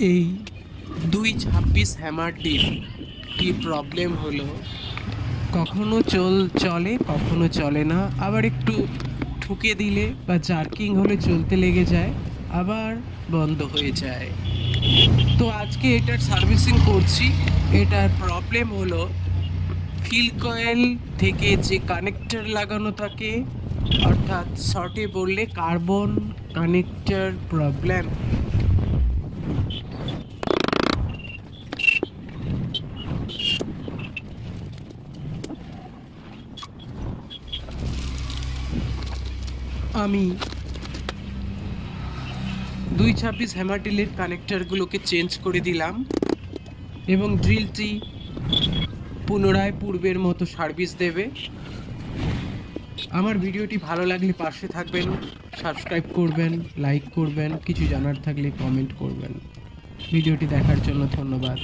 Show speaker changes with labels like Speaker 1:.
Speaker 1: এই দুই ছাব্বিশ হ্যামারটির কি প্রবলেম হলো? কখনো চল, চলে, কখনো চলে না। আবার একটু ঠুকে দিলে বা জার্কিং হলে চলতে লেগে যায়, আবার বন্ধ হয়ে যায়। তো আজকে এটার সার্ভিসিং করছি। এটার প্রবলেম হলো ফিল কয়েল থেকে যে কানেক্টর লাগানো থাকে, অর্থাৎ শর্টে বললে কার্বন কানেক্টর প্রবলেম আমি দুই ছাব্বিশ হ্যামারডিলের কানেক্টারগুলোকে চেঞ্জ করে দিলাম এবং ড্রিলটি পুনরায় পূর্বের মতো সার্ভিস দেবে। আমার ভিডিওটি ভালো লাগলে পাশে থাকবেন, সাবস্ক্রাইব করবেন, লাইক করবেন, কিছু জানার থাকলে কমেন্ট করবেন। ভিডিওটি দেখার জন্য ধন্যবাদ।